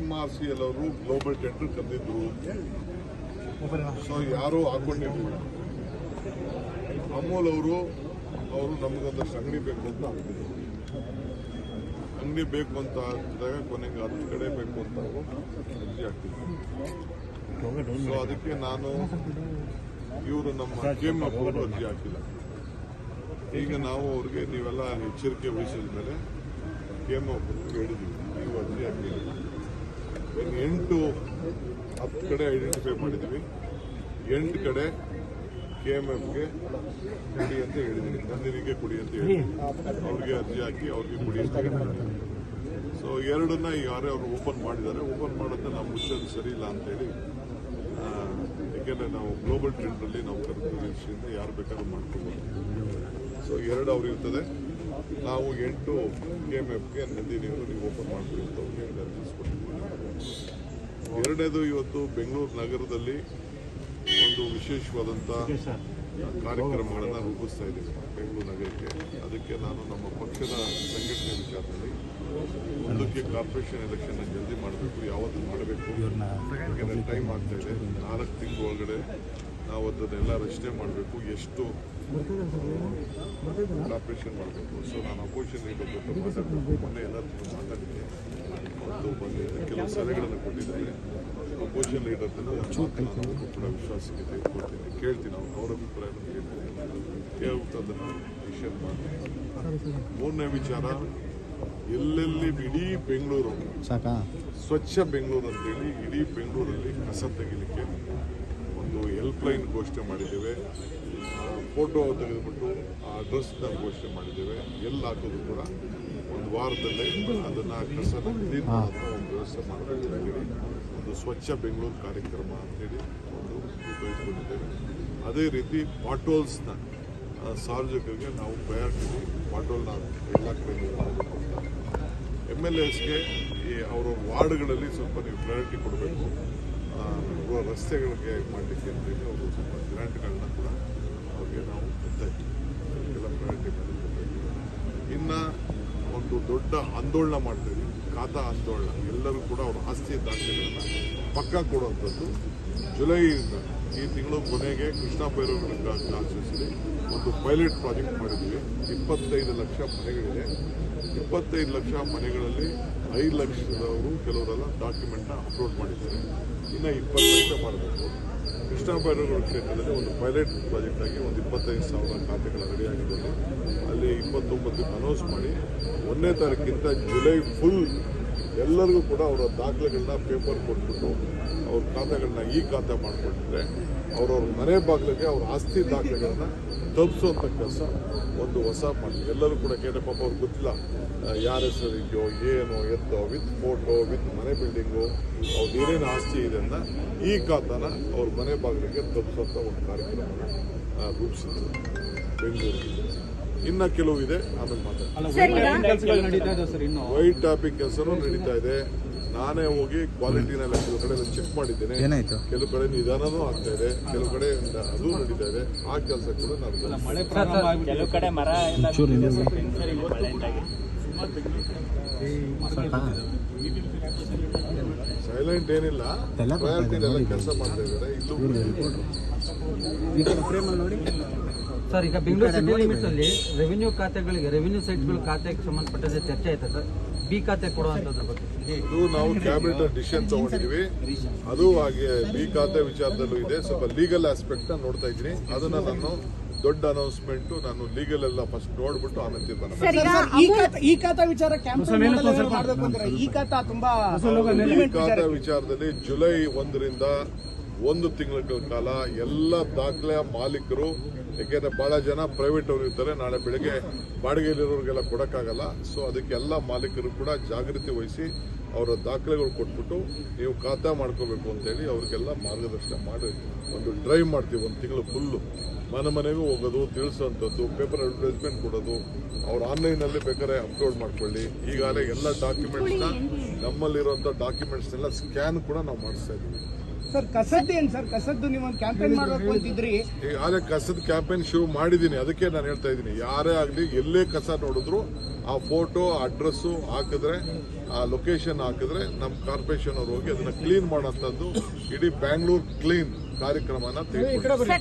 M R C L ಅವರು global tender ಕರೆದಿದ್ರು so ಯಾರೂ ಹಾಕೊಂಡಿರ್ಲಿಲ್ಲ ಅಮೂಲ್ ಅವರು ಅವರು ನಮಗೊಂದಷ್ಟು ಅಂಗಡಿ ಬೇಕು ಅಂತ ಅಂಗಡಿ ಬೇಕು ಅಂತ ಹಾಕಿದಾಗ ಕೊನೆಗೆ ಅದ್ರ ಕಡೆ ಬೇಕು ಅಂತ ಅರ್ಜಿ ಹಾಕಿದ್ರು. ಸೊ ಅದಕ್ಕೆ ನಾನು ಇವರು ನಮ್ಮ ಕೇಮ್ ಅವರು ಅರ್ಜಿ ಹಾಕಿಲ್ಲ. ಈಗ ನಾವು ಅವ್ರಿಗೆ ನೀವೆಲ್ಲ ಎಚ್ಚರಿಕೆ ವಹಿಸಿದ ಮೇಲೆ ಕೇಮ್ ಹೇಳಿದ್ವಿ ನೀವು ಅರ್ಜಿ ಹಾಕಿಲ್ಲ. ಎಂಟು ಹತ್ತು ಕಡೆ ಐಡೆಂಟಿಫೈ ಮಾಡಿದ್ವಿ ಎಂಟು ಕಡೆ ಕೆ ಎಂ ಎಫ್ಗೆ ಕೊಡಿ ಅಂತ ಹೇಳಿದ್ದೀನಿ ನಂದಿನಿಗೆ ಕೊಡಿ ಅಂತ ಹೇಳಿ ಅವ್ರಿಗೆ ಅರ್ಜಿ ಹಾಕಿ ಅವ್ರಿಗೆ ಕುಡಿ ಅಂತ ಹೇಳಿದ್ದೀನಿ ಸೊ ಎರಡನ್ನ ಯಾರೇ ಅವರು ಓಪನ್ ಮಾಡಿದ್ದಾರೆ. ಓಪನ್ ಮಾಡೋದನ್ನ ನಾವು ಮುಚ್ಚೋದು ಸರಿ ಇಲ್ಲ ಅಂತೇಳಿ ಏಕೆಂದರೆ ನಾವು ಗ್ಲೋಬಲ್ ಟ್ರೆಂಡಲ್ಲಿ ನಾವು ದೃಷ್ಟಿಯಿಂದ ಯಾರು ಬೇಕಾದ್ರೂ ಮಾಡ್ಕೋಬೋದು. ಸೊ ಎರಡು ಅವ್ರು ಇರ್ತದೆ. ನಾವು ಎಂಟು ಕೆ ಎಂ ಎಫ್ಗೆ ನಂದಿನಿಯವರು ನೀವು ಓಪನ್ ಮಾಡ್ತೀವಿ ಅಂತ ಅವ್ರಿಗೆ ಅರ್ಜಿ ಕೊಟ್ಟಿದ್ದೀವಿ ಎರಡನೇದು ಇವತ್ತು ಬೆಂಗಳೂರು ನಗರದಲ್ಲಿ ಒಂದು ವಿಶೇಷವಾದಂಥ ಕಾರ್ಯಕ್ರಮಗಳನ್ನು ರೂಪಿಸ್ತಾ ಇದ್ದೀವಿ ಬೆಂಗಳೂರು ನಗರಕ್ಕೆ. ಅದಕ್ಕೆ ನಾನು ನಮ್ಮ ಪಕ್ಷದ ಸಂಘಟನೆ ವಿಚಾರದಲ್ಲಿ ಮುಂದಕ್ಕೆ ಕಾರ್ಪೊರೇಷನ್ ಎಲೆಕ್ಷನ್ ಜಲ್ದಿ ಮಾಡಬೇಕು ಯಾವತ್ತು ಮಾಡಬೇಕು. ಯಾಕೆಂದರೆ ಟೈಮ್ ಆಗ್ತಾ ಇದೆ. ನಾಲ್ಕು ತಿಂಗಳ ಒಳಗಡೆ ನಾವು ಅದನ್ನೆಲ್ಲ ರಚನೆ ಮಾಡಬೇಕು ಎಷ್ಟು ಕಾರ್ಪೊರೇಷನ್ ಮಾಡಬೇಕು. ಸೊ ನಾನು ಅಪೋಸಿಷನ್ ಇಟ್ಟು ಜೊತೆ ಮಾತಾಡಬೇಕು ಮೊನ್ನೆ ಎಲ್ಲರೂ ಮಾತಾಡಿದ್ದೆ. ಮತ್ತು ಕೆಲವು ಸಲಹೆಗಳನ್ನು ಕೊಟ್ಟಿದ್ದಾರೆ. ಅಪೋಸಿಷನ್ ಲೀಡರ್ ನಾನು ಕೂಡ ವಿಶ್ವಾಸಕ್ಕೆ ತೆಗೆದುಕೊಳ್ತೀನಿ ಕೇಳ್ತೀನಿ ಅವ್ರು ಅವ್ರ ಅಭಿಪ್ರಾಯ ಕೇಳ್ಬಿಟ್ಟು ಅದನ್ನು ಮಾಡ್ತೀನಿ. ಮೂರನೇ ವಿಚಾರ ಎಲ್ಲೆಲ್ಲಿ ಇಡೀ ಬೆಂಗಳೂರು ಸಾಕಾ? ಸ್ವಚ್ಛ ಬೆಂಗಳೂರು ಅಂತೇಳಿ ಇಡೀ ಬೆಂಗಳೂರಲ್ಲಿ ಕಸ ತೆಗಿಲಿಕ್ಕೆ ಒಂದು ಹೆಲ್ಪ್ ಲೈನ್ ಘೋಷಣೆ ಮಾಡಿದ್ದೇವೆ. ಫೋಟೋ ತೆಗೆದುಬಿಟ್ಟು ಆ ಅಡ್ರೆಸ್ನ ಘೋಷಣೆ ಮಾಡಿದ್ದೇವೆ. ಎಲ್ಲಿ ಹಾಕೋದು ಕೂಡ ಒಂದು ವಾರದಲ್ಲಿ ಅದನ್ನು ಕಸನ ಕ್ಲೀನ್ ಮಾಡೋ ಒಂದು ವ್ಯವಸ್ಥೆ ಮಾಡಬೇಕಾಗಿದೆ ಒಂದು ಸ್ವಚ್ಛ ಬೆಂಗಳೂರು ಕಾರ್ಯಕ್ರಮ ಅಂತೇಳಿ ಒಂದು ಉಪಯೋಗಿಸ್ಕೊಂಡಿದ್ದೇವೆ ಅದೇ ರೀತಿ ಪಾಟೋಲ್ಸ್ನ ಸಾರ್ವಜನಿಕರಿಗೆ ನಾವು ಪ್ರಯಾರಿಟಿ ಪಾಟೋಲ್ನ ಎಲ್ಲ ಕಡೆ ಎಂ ಎಲ್ ಎಸ್ಗೆ ಈ ಅವರ ವಾರ್ಡ್ಗಳಲ್ಲಿ ಸ್ವಲ್ಪ ನೀವು ಪ್ರಯಾರಿಟಿ ಕೊಡಬೇಕು. ರಸ್ತೆಗಳಿಗೆ ಮಾಡಲಿಕ್ಕೆ ಅಂತೇಳಿ ಅವರು ಸ್ವಲ್ಪ ಗ್ರ್ಯಾಂಟ್ಗಳನ್ನ ಕೂಡ ಅವ್ರಿಗೆ ನಾವು ಕೊಡ್ತಾ ಇದ್ದೀವಿ. ಎಲ್ಲ ಪ್ರಯಾರಿಟಿ ಮಾಡಬೇಕು ಇನ್ನು ಒಂದು ದೊಡ್ಡ ಆಂದೋಲನ ಮಾಡ್ತಾ ಇದ್ದೀವಿ ಖಾತಾ ಆಂದೋಲನ. ಎಲ್ಲರೂ ಕೂಡ ಅವರ ಆಸ್ತಿ ದಾಖಲೆಗಳನ್ನ ಪಕ್ಕ ಕೊಡುವಂಥದ್ದು. ಜುಲೈಯಿಂದ ಈ ತಿಂಗಳು ಕೊನೆಗೆ ಕೃಷ್ಣ ಭೈರವ ಆಚರಿಸಿದೆ. ಒಂದು ಪೈಲಟ್ ಪ್ರಾಜೆಕ್ಟ್ ಮಾಡಿದ್ವಿ ಇಪ್ಪತ್ತೈದು ಲಕ್ಷ ಮನೆಗಳಿದೆ. ಇಪ್ಪತ್ತೈದು ಲಕ್ಷ ಮನೆಗಳಲ್ಲಿ ಐದು ಲಕ್ಷದವರು ಕೆಲವರೆಲ್ಲ ಡಾಕ್ಯುಮೆಂಟ್ನ ಅಪ್ಲೋಡ್ ಮಾಡಿದ್ದಾರೆ. ಇನ್ನು ಇಪ್ಪತ್ತು ಲಕ್ಷ ಮಾಡಬೇಕು. ಕೃಷ್ಣ ಭೈರವ ಕ್ಷೇತ್ರದಲ್ಲಿ ಒಂದು ಪೈಲಟ್ ಪ್ರಾಜೆಕ್ಟ್ ಆಗಿ ಒಂದು ಇಪ್ಪತ್ತೈದು ಸಾವಿರ ಖಾತೆಗಳ ರೆಡಿಯಾಗಿದ್ದಾರೆ ಅಲ್ಲಿ ಇಪ್ಪತ್ತೊಂಬತ್ತಕ್ಕೆ ಅನೌನ್ಸ್ ಮಾಡಿ, ಒಂದನೇ ತಾರೀಕಿಂತ ಜುಲೈ ಫುಲ್ ಎಲ್ಲರಿಗೂ ಕೂಡ ಅವರ ದಾಖಲೆಗಳನ್ನ ಪೇಪರ್ ಕೊಟ್ಬಿಟ್ಟು ಅವ್ರ ಖಾತೆಗಳನ್ನ ಈ ಖಾತೆ ಮಾಡಿಕೊಟ್ಟಿದ್ರೆ ಅವ್ರವ್ರ ಮನೆ ಬಾಗಿಲಿಗೆ ಅವ್ರ ಆಸ್ತಿ ದಾಖಲೆಗಳನ್ನ ತಲುಪಿಸುವಂಥ ಕೆಲಸ ಒಂದು ಹೊಸ ಮಾಡಿ ಎಲ್ಲರೂ ಕೂಡ ಕೇಳಿ ಪಾಪ ಅವ್ರಿಗೆ ಗೊತ್ತಿಲ್ಲ. ಯಾರ ಹೆಸರು ಇದೆಯೋ ಏನು ಎತ್ತೋ ವಿತ್ ಫೋಟೋ ವಿತ್ ಮನೆ ಬಿಲ್ಡಿಂಗು ಅವ್ರದ್ದು ಏನೇನು ಆಸ್ತಿ ಇದೆ ಅಂತ ಈ ಖಾತಾನ ಅವ್ರ ಮನೆ ಬಾಗಿಲಿಗೆ ತಲುಪಿಸುವಂಥ ಒಂದು ಕಾರ್ಯಕ್ರಮ ಆ, ರೂಪಿಸಿದ್ರು ಬೆಂಗಳೂರಿಗೆ ಇನ್ನು ಕೆಲವು ಇದೆ ಆಮೇಲೆ ಮಾತಾಡ್ತಾರೆ ವೈಟ್ ಟಾಪಿಕ್ ಕೆಲಸನೂ ನಡೀತಾ ಇದೆ. ನಾನೇ ಹೋಗಿ ಕ್ವಾಲಿಟಿನೆಲ್ಲ ಕೆಲವು ಕಡೆ ಚೆಕ್ ಮಾಡಿದ್ದೇನೆ. ಏನಾಯ್ತು? ಕೆಲವು ಕಡೆ ನಿಧಾನನೂ ಆಗ್ತಾ ಇದೆ ಕೆಲವು ಕಡೆ ಅದು ನಡೀತಾ ಇದೆ. ಆ ಕೆಲಸ ಕೂಡ ನಾನು. ಕೆಲವು ಕಡೆ ಮರ ಸೈಲೆಂಟ್ ಏನಿಲ್ಲ. ಎಲ್ಲ ಕೆಲಸ ಮಾಡ್ತಾ ಇದ್ದಾರೆ. ಇಲ್ಲೂ ಸರ್ ಈಗ ಬೆಂಗಳೂರು ಸಿಟಿ ಲಿಮಿಟ್ಸ್ ಅಲ್ಲಿ ರೆವಿನ್ಯೂ ಖಾತೆಗಳಿಗೆ ರೆವಿನ್ಯೂ ಸೈಟ್ಗಳ ಖಾತೆಗೆ ಸಂಬಂಧಪಟ್ಟಂತೆ ಚರ್ಚೆ ಆಯ್ತಾ ಸರ್? ಬಿ ಖಾತೆ ಕೊಡುವಂತದ್ರ ಬಗ್ಗೆ. ಇದು ನಾವು ಕ್ಯಾಬಿನೆಟ್ ಡಿಸಿಷನ್ ತಗೊಂಡಿದೀವಿ. ಅದು ಹಾಗೆ ಬಿ ಖಾತೆ ವಿಚಾರದಲ್ಲೂ ಇದೆ. ಸ್ವಲ್ಪ ಲೀಗಲ್ ಆಸ್ಪೆಕ್ಟ್ ನೋಡ್ತಾ ಇದ್ದೀನಿ. ಅದನ್ನ ನಾನು ದೊಡ್ಡ ಅನೌನ್ಸ್ಮೆಂಟ್ ನಾನು ಲೀಗಲ್ ಎಲ್ಲ ಫಸ್ಟ್ ನೋಡ್ಬಿಟ್ಟು ಆಮೇಲೆ ತೀರ್ಮಾನ ಖಾತಾ ವಿಚಾರ ಖಾತಾ ತುಂಬಾ ಈ ಖಾತೆ ವಿಚಾರದಲ್ಲಿ ಜುಲೈ ಒಂದರಿಂದ ಒಂದು ತಿಂಗಳ ಕಾಲ ಎಲ್ಲ ದಾಖಲೆ ಮಾಲೀಕರು ಯಾಕೆಂದ್ರೆ ಬಹಳ ಜನ ಪ್ರೈವೇಟ್ ಅವರು ಇರ್ತಾರೆ ನಾಳೆ ಬೆಳಗ್ಗೆ ಬಾಡಿಗೆಯಲ್ಲಿರೋರಿಗೆಲ್ಲ ಕೊಡಕ್ಕಾಗಲ್ಲ. ಸೊ ಅದಕ್ಕೆ ಎಲ್ಲ ಮಾಲೀಕರು ಕೂಡ ಜಾಗೃತಿ ವಹಿಸಿ ಅವರ ದಾಖಲೆಗಳು ಕೊಟ್ಬಿಟ್ಟು ನೀವು ಖಾತಾ ಮಾಡ್ಕೋಬೇಕು ಅಂತೇಳಿ ಅವ್ರಿಗೆಲ್ಲ ಮಾರ್ಗದರ್ಶನ ಮಾಡಿ ಒಂದು ಡ್ರೈವ್ ಮಾಡ್ತೀವಿ ಒಂದು ತಿಂಗಳು ಫುಲ್ಲು ಮನೆ ಮನೆಗೂ ಹೋಗೋದು ತಿಳಿಸೋಂಥದ್ದು ಪೇಪರ್ ಅಡ್ವರ್ಟೈಸ್ಮೆಂಟ್ ಕೊಡೋದು ಅವ್ರು ಆನ್ಲೈನಲ್ಲಿ ಬೇಕಾದ್ರೆ ಅಪ್ಲೋಡ್ ಮಾಡ್ಕೊಳ್ಳಿ. ಈಗಾಗಲೇ ಎಲ್ಲ ಡಾಕ್ಯುಮೆಂಟ್ಸ್ನ ನಮ್ಮಲ್ಲಿರುವಂಥ ಡಾಕ್ಯುಮೆಂಟ್ಸ್ನೆಲ್ಲ ಸ್ಕ್ಯಾನ್ ಕೂಡ ನಾವು ಮಾಡಿಸ್ತಾ ಇದ್ದೀವಿ. Sir ಕಸದ್ದೇನ್ sir? ಕಸದ್ದು ನೀವು ಕ್ಯಾಂಪೇನ್ ಮಾಡಬೇಕು ಅಂತಿದ್ರಿ. ಈಗಾಗಲೇ ಕಸದ ಕ್ಯಾಂಪೇನ್ ಶುರು ಮಾಡಿದ್ದೀನಿ ಅದಕ್ಕೆ ನಾನು ಹೇಳ್ತಾ ಇದ್ದೀನಿ. ಯಾರೇ ಆಗಲಿ ಎಲ್ಲೇ ಕಸ ನೋಡಿದ್ರು ಆ ಫೋಟೋ ಅಡ್ರೆಸ್ ಹಾಕಿದ್ರೆ ಆ ಲೊಕೇಶನ್ ಹಾಕಿದ್ರೆ ನಮ್ಮ ಕಾರ್ಪೊರೇಷನ್ ಅವ್ರು ಹೋಗಿ ಅದನ್ನ ಕ್ಲೀನ್ ಮಾಡೋಂಥದ್ದು ಇಡೀ ಬ್ಯಾಂಗ್ಳೂರ್ ಕ್ಲೀನ್ ಕಾರ್ಯಕ್ರಮನ ತೆಗೆದುಕೊಂಡು.